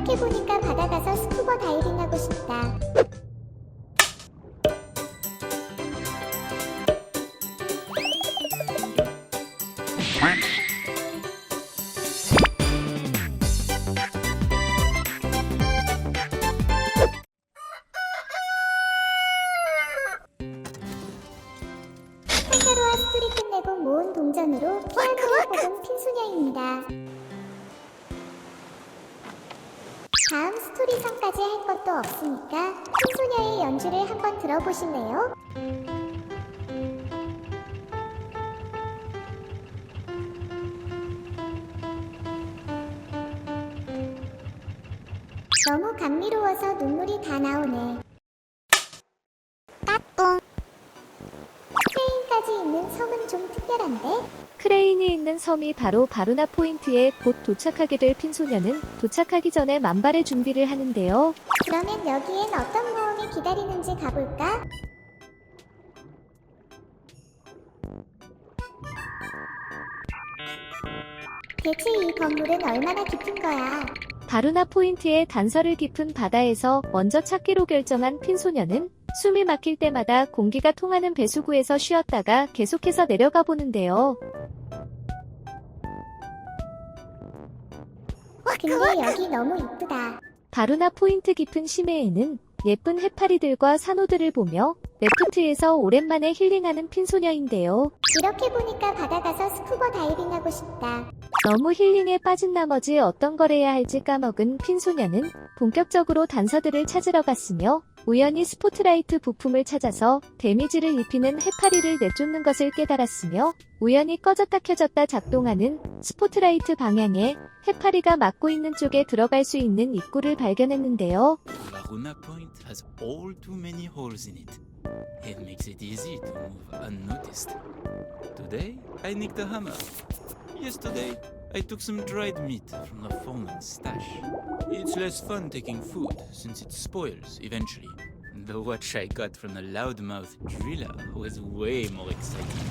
이렇게 보니까 바다 가서 스쿠버 다이빙 하고 싶다. 한가로와 스토리 끝내고 모은 동전으로 피아노를 뽑은 핀소녀입니다. 다음 스토리성까지 할 것도 없으니까 핀소녀의 연주를 한번 들어보실래요? 너무 감미로워서 눈물이 다 나오네. 있는 섬이 바로 바루나 포인트에 곧 도착하게 될 핀소녀는 도착하기 전에 만발의 준비를 하는데요. 그러면 여기엔 어떤 모험이 기다리는지 가볼까? 대체 이 건물은 얼마나 깊은 거야? 바루나 포인트의 단서를 깊은 바다에서 먼저 찾기로 결정한 핀소녀는 숨이 막힐 때마다 공기가 통하는 배수구에서 쉬었다가 계속해서 내려가 보는데요. 근데 여기 너무 이쁘다. 바루나 포인트 깊은 심해에는 예쁜 해파리들과 산호들을 보며 레프트에서 오랜만에 힐링하는 핀소녀인데요. 이렇게 보니까 바다 가서 스쿠버 다이빙 하고 싶다. 너무 힐링에 빠진 나머지 어떤 걸 해야 할지 까먹은 핀소녀는 본격적으로 단서들을 찾으러 갔으며 우연히 스포트라이트 부품을 찾아서 데미지를 입히는 해파리를 내쫓는 것을 깨달았으며 우연히 꺼졌다 켜졌다 작동하는 스포트라이트 방향에 해파리가 막고 있는 쪽에 들어갈 수 있는 입구를 발견했는데요. It makes it easy to move unnoticed. Today, I nicked a hammer. Yesterday, I took some dried meat from the foreman's stash. It's less fun taking food since it spoils eventually. The watch I got from the loudmouth driller was way more exciting.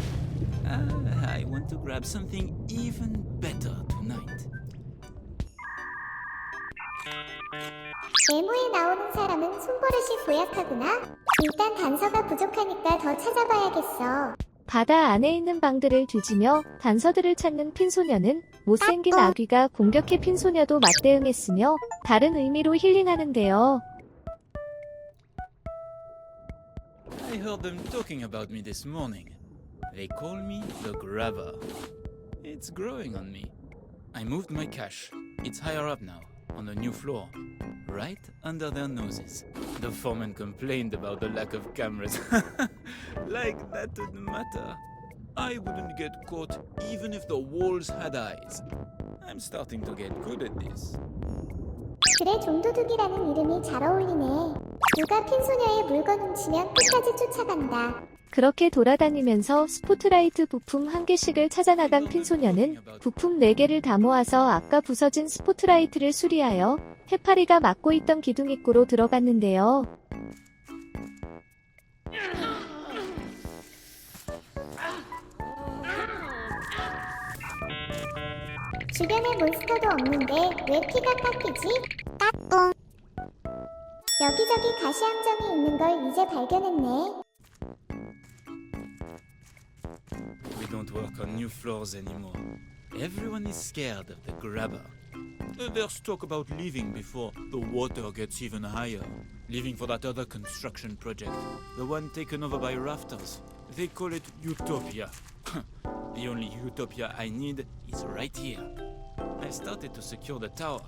Ah, I want to grab something even better tonight. 메모에 나오는 사람은 손버릇이 고약하구나. 일단 단서가 부족하니까 더 찾아봐야겠어. 바다 안에 있는 방들을 뒤지며 단서들을 찾는 핀소녀는 못생긴 아귀가 공격해 핀소녀도 맞대응했으며 다른 의미로 힐링하는데요. I heard them talking about me this morning. They call me the grabber. It's growing on me. I moved my cache. It's higher up now, on the new floor, right under their noses. The foreman complained about the lack of cameras. like that would matter. I wouldn't get caught even if the walls had eyes. I'm starting to get good at this. 그래 종도둑이라는 이름이 잘 어울리네. 누가 핀소녀의 물건 훔치면 끝까지 쫓아간다. 그렇게 돌아다니면서 스포트라이트 부품 한 개씩을 찾아 나간 핀소녀는 부품 4개를 다 모아서 아까 부서진 스포트라이트를 수리하여 해파리가 막고 있던 기둥 입구로 들어갔는데요. 주변에 몬스터도 없는데 왜 피가 깎이지? 까꿍. 여기저기 가시함정이 있는 걸 이제 발견했네. We don't work on new floors anymore. Everyone is scared of the grabber. Uh, There's talk about leaving before the water gets even higher. Leaving for that other construction project. The one taken over by rafters. They call it Utopia. the only Utopia I need is right here. I started to secure the tower.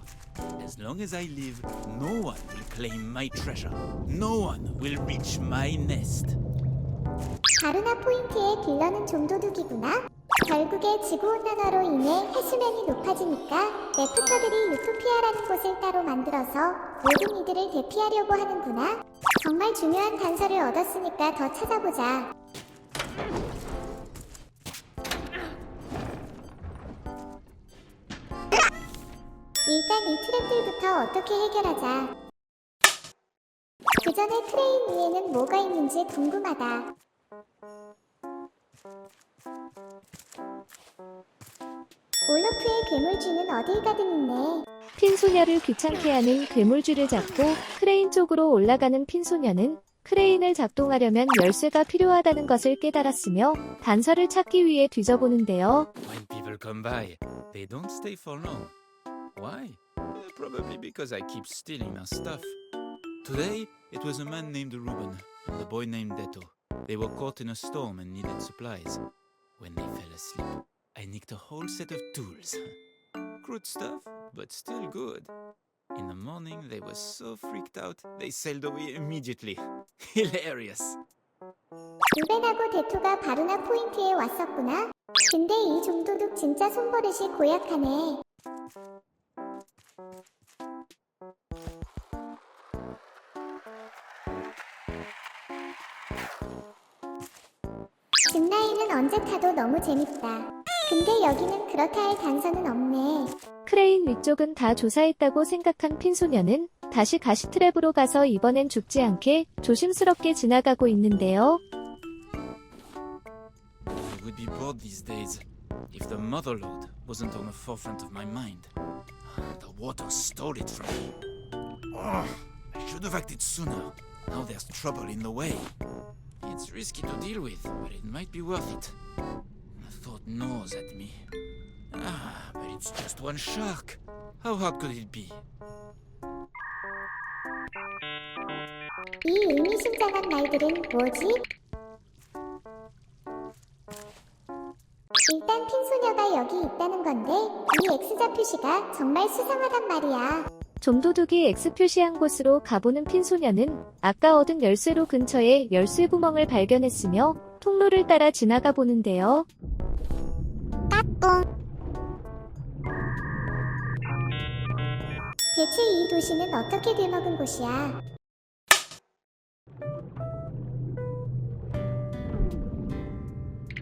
As long as I live, no one will claim my treasure. No one will reach my nest. 바루나 포인트의 딜러는 좀도둑이구나. 결국에 지구온난화로 인해 해수면이 높아지니까 레프터들이 유토피아라는 곳을 따로 만들어서 모든 이들을 대피하려고 하는구나. 정말 중요한 단서를 얻었으니까 더 찾아보자. 일단 이 트랩들부터 어떻게 해결하자. 그 전에 트레인 위에는 뭐가 있는지 궁금하다. 올로프의 괴물쥐는 어딜 가든 있네. 핀소녀를 귀찮게 하는 괴물쥐를 잡고 크레인 쪽으로 올라가는 핀소녀는 크레인을 작동하려면 열쇠가 필요하다는 것을 깨달았으며 단서를 찾기 위해 뒤져보는데요. When people come by, they don't stay for long. Why? Uh, Probably because I keep stealing their stuff. Today, it was a man named Ruben and a boy named Deto. They were caught in a storm and needed supplies. When they fell asleep, I nicked a whole set of tools. Crude stuff, but still good. In the morning, they were so freaked out, they sailed away immediately. Hilarious. 루벤하고 데토가 바루나 포인트에 왔었구나. 근데 이 좀도둑 진짜 손버릇이 고약하네. 짚라인은 언제 타도 너무 재밌다. 근데 여기는 그렇다 할 단서는 없네. 크레인 위쪽은 다 조사했다고 생각한 핀소녀는 다시 가시트랩으로 가서 이번엔 죽지 않게 조심스럽게 지나가고 있는데요. I would be bored these days if the Motherlode wasn't on the forefront of my mind. The water stole it from me. Oh, I should have acted sooner. Now there's trouble in the way. It's risky to deal with, but it might be worth it. Thought gnaws at me. Ah, but it's just one shark. How hard could it be? 이 의미심장한 말들은 뭐지? 일단 핀소녀가 여기 있다는 건데 이 X자 표시가 정말 수상하단 말이야. 좀도둑이 X 표시한 곳으로 가보는 핀소녀는 아까 얻은 열쇠로 근처에 열쇠 구멍을 발견했으며 통로를 따라 지나가 보는데요. 대체 이 도시는 어떻게 되먹은 곳이야?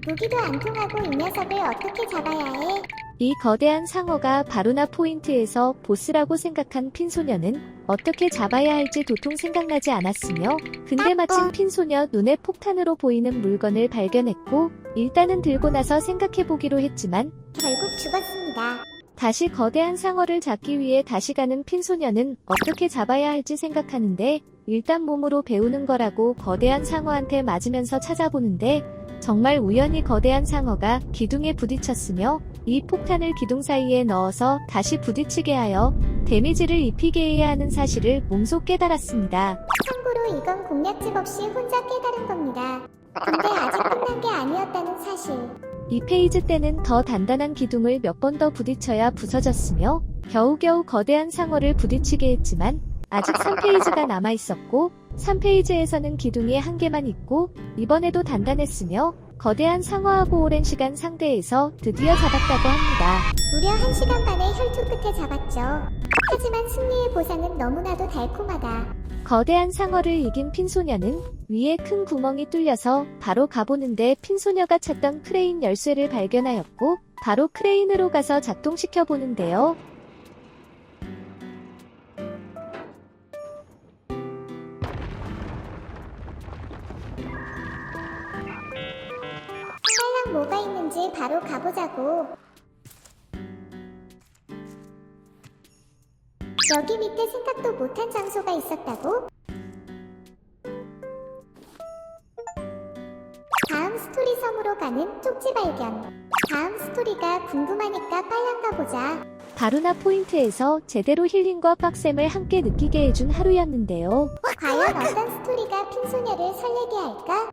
무기도 안 통하고 이 녀석을 어떻게 잡아야 해? 이 거대한 상어가 바루나 포인트에서 보스라고 생각한 핀소녀는 어떻게 잡아야 할지 도통 생각나지 않았으며 근데 마침 핀소녀 눈에 폭탄으로 보이는 물건을 발견했고 일단은 들고 나서 생각해보기로 했지만 결국 죽었습니다. 다시 거대한 상어를 잡기 위해 다시 가는 핀소녀는 어떻게 잡아야 할지 생각하는데 일단 몸으로 배우는 거라고 거대한 상어한테 맞으면서 찾아보는데 정말 우연히 거대한 상어가 기둥에 부딪혔으며 이 폭탄을 기둥 사이에 넣어서 다시 부딪히게 하여 데미지를 입히게 해야 하는 사실을 몸소 깨달았습니다. 참고로 이건 공략집 없이 혼자 깨달은 겁니다. 근데 아직 끝난 게 아니었다는 사실. 이 페이지 때는 더 단단한 기둥을 몇 번 더 부딪혀야 부서졌으며 겨우겨우 거대한 상어를 부딪히게 했지만 아직 3페이지가 남아 있었고 3페이지에서는 기둥이 한 개만 있고 이번에도 단단했으며 거대한 상어하고 오랜 시간 상대해서 드디어 잡았다고 합니다. 무려 1시간 반의 혈투 끝에 잡았죠. 하지만 승리의 보상은 너무나도 달콤하다. 거대한 상어를 이긴 핀소녀는 위에 큰 구멍이 뚫려서 바로 가보는데 핀소녀가 찾던 크레인 열쇠를 발견하였고 바로 크레인으로 가서 작동시켜 보는데요. 빨랑 뭐가 있는지 바로 가보자고. 여기 밑에 생각도 못한 장소가 있었다고? 스토리 섬으로 가는 쪽지 발견. 다음 스토리가 궁금하니까 빨랑 가보자. 바루나 포인트에서 제대로 힐링과 빡셈을 함께 느끼게 해준 하루였는데요. 과연 어떤 스토리가 핀소녀를 설레게 할까?